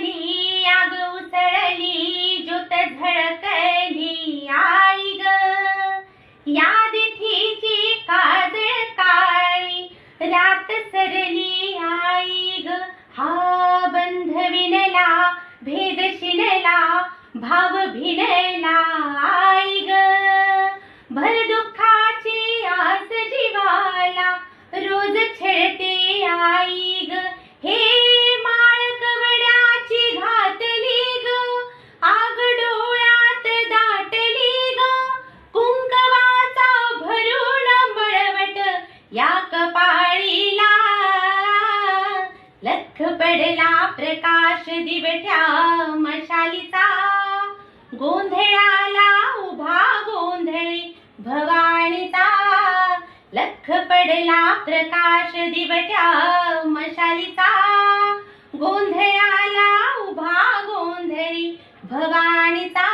उसळली आग उसळली ज्योत झळकली आई ग. याद दिठीची काजळ काळी रात सरली आई ग. हा बंध विणला भेद शिणला भाव भिनला. या कपाळीला लख पडला प्रकाश दिवट्या मशालीचा. गोंधळाला उभा गोंधळी भवानीचा. लख पडला प्रकाश दिवट्या मशालीचा. गोंधळाला उभा गोंधळी भवानीचा.